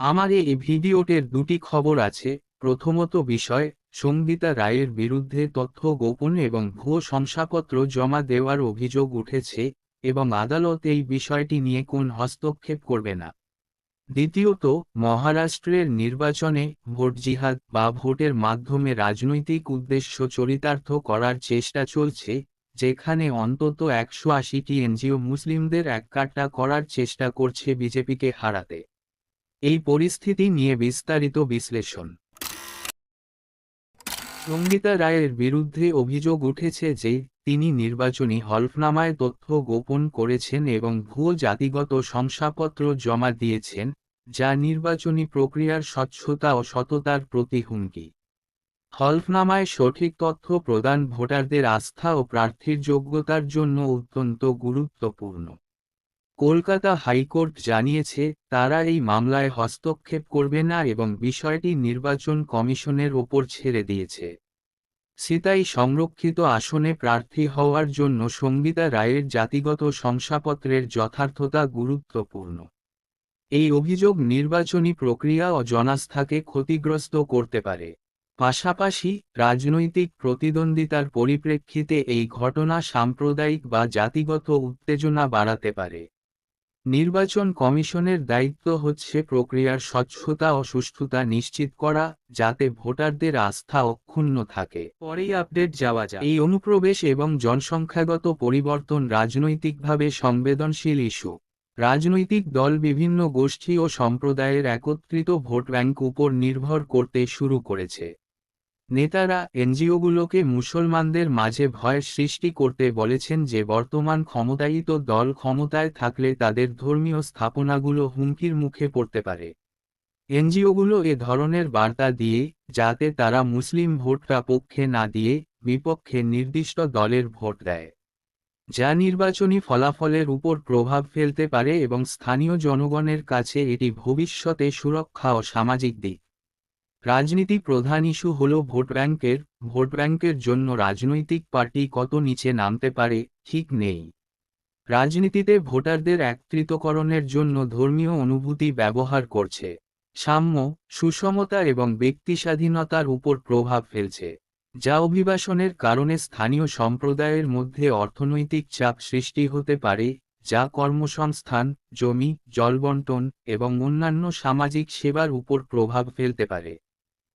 আমার এই ভিডিওটের দুটি খবর আছে। প্রথমত বিষয়, সঙ্গীতা রায়ের বিরুদ্ধে তথ্য গোপন এবং ভুয়ো শংসাপত্র জমা দেওয়ার অভিযোগ উঠেছে এবং আদালত এই বিষয়টি নিয়ে কোন হস্তক্ষেপ করবে না। দ্বিতীয়ত, মহারাষ্ট্রের নির্বাচনে ভোট জিহাদ বা ভোটের মাধ্যমে রাজনৈতিক উদ্দেশ্য চরিতার্থ করার চেষ্টা চলছে, যেখানে অন্তত একশো আশিটি এনজিও মুসলিমদের এককাট্টা করার চেষ্টা করছে বিজেপিকে হারাতে। এই পরিস্থিতি নিয়ে বিস্তারিত বিশ্লেষণ। সঙ্গীতা রায়ের বিরুদ্ধে অভিযোগ উঠেছে যে, তিনি নির্বাচনী হলফনামায় তথ্য গোপন করেছেন এবং ভুয়ো জাতিগত শংসাপত্র জমা দিয়েছেন, যা নির্বাচনী প্রক্রিয়ার স্বচ্ছতা ও সততার প্রতি হুমকি। হলফনামায় সঠিক তথ্য প্রদান ভোটারদের আস্থা ও প্রার্থীর যোগ্যতার জন্য অত্যন্ত গুরুত্বপূর্ণ। কলকাতা হাইকোর্ট জানিয়েছে, তারা এই মামলায় হস্তক্ষেপ করবে না এবং বিষয়টি নির্বাচন কমিশনের ওপর ছেড়ে দিয়েছে। সিতাই সংরক্ষিত আসনে প্রার্থী হওয়ার জন্য সঙ্গীতা রায়ের জাতিগত শংসাপত্রের যথার্থতা গুরুত্বপূর্ণ। এই অভিযোগ নির্বাচনী প্রক্রিয়া ও জনাস্থাকে ক্ষতিগ্রস্ত করতে পারে। পাশাপাশি, রাজনৈতিক প্রতিদ্বন্দ্বিতার পরিপ্রেক্ষিতে এই ঘটনা সাম্প্রদায়িক বা জাতিগত উত্তেজনা বাড়াতে পারে। নির্বাচন কমিশনের দায়িত্ব হচ্ছে প্রক্রিয়ার স্বচ্ছতা ও সুষ্ঠুতা নিশ্চিত করা, যাতে ভোটারদের আস্থা অক্ষুণ্ণ থাকে। পরেই আপডেট যাওয়া যায় এই অনুপ্রবেশ এবং জনসংখ্যাগত পরিবর্তন রাজনৈতিকভাবে সংবেদনশীল ইস্যু। রাজনৈতিক দল বিভিন্ন গোষ্ঠী ও সম্প্রদায়ের একত্রিত ভোট ব্যাংক উপর নির্ভর করতে শুরু করেছে। নেতারা এনজিওগুলোকে মুসলমানদের মাঝে ভয় সৃষ্টি করতে বলেছেন যে বর্তমান ক্ষমতায়িত দল ক্ষমতায় থাকলে তাদের ধর্মীয় স্থাপনাগুলো হুমকির মুখে পড়তে পারে। এনজিওগুলো এ ধরনের বার্তা দিয়ে, যাতে তারা মুসলিম ভোটটা পক্ষে না দিয়ে, বিপক্ষে নির্দিষ্ট দলের ভোট দেয়। যা নির্বাচনী ফলাফলের উপর প্রভাব ফেলতে পারে এবং স্থানীয় জনগণের কাছে এটি ভবিষ্যতে সুরক্ষা ও সামাজিক দিক। রাজনীতি প্রধান ইস্যু হল ভোট ব্যাংকের ভোট ব্যাংকের জন্য রাজনৈতিক পার্টি কত নিচে নামতে পারে, ঠিক নেই। রাজনীতিতে ভোটারদের একত্রিতকরণের জন্য ধর্মীয় অনুভূতি ব্যবহার করছে। সাম্য সুষমতা এবং ব্যক্তি স্বাধীনতার উপর প্রভাব ফেলছে, যা অভিবাসনের কারণে স্থানীয় সম্প্রদায়ের মধ্যে অর্থনৈতিক চাপ সৃষ্টি হতে পারে, যা কর্মসংস্থান, জমি জলবন্টন এবং অন্যান্য সামাজিক সেবার উপর প্রভাব ফেলতে পারে।